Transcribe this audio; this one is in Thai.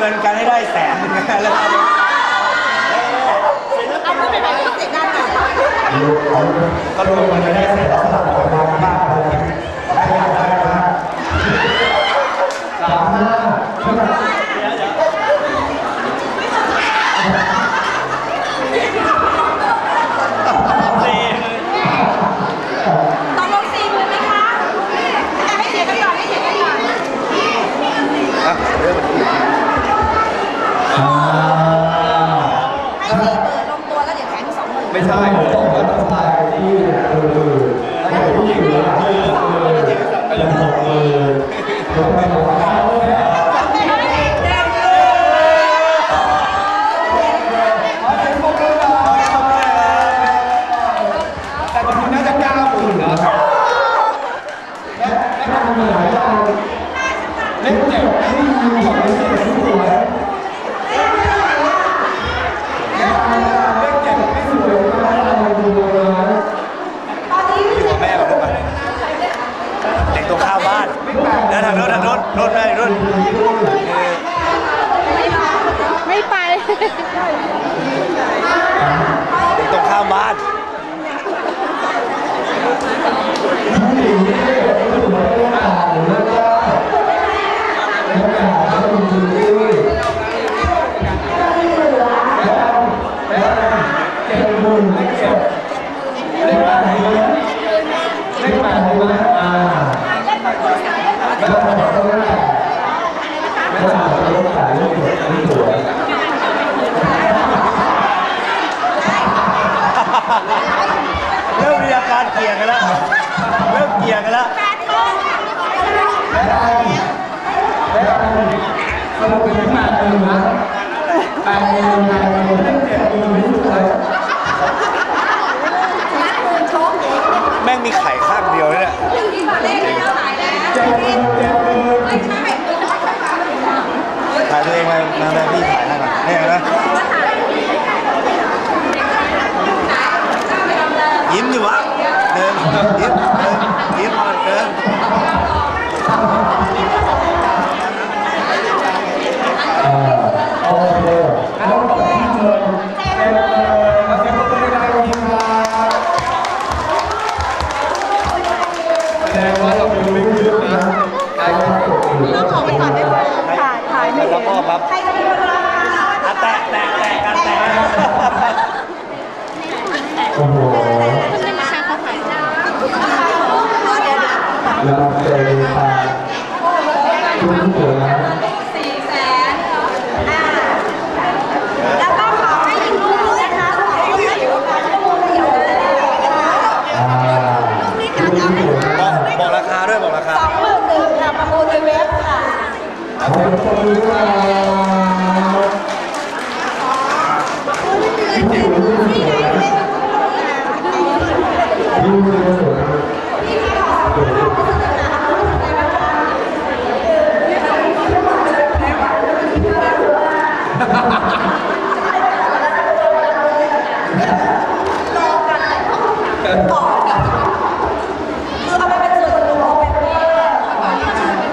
เงินกันให้ได้แสนนะแล้วเอาเอาพูดไปไหนก็เสียงดังน่อย ก็รวมกันให้ได้แสน เล่นแต่ไม่มีของเล่นแต่สวยตัวข้าวบ้านเดิทางรถทางรถรถไปรถไม่ไป ถ่ายตัวเองมามาแพี่ถ่ายให้มาเนี่ยนะยิ้มอยู่วะเดินยิ้ม แล้วก็ครับใครจะเป็นคนร้องคะอะแตะแตะแตะกันแตะโอ้โหลำเตยค่ะคุณผู้ชม ขอบคุณครับพี่ดูรูปสวยนะพี่ดูรูปสวยนะต่อ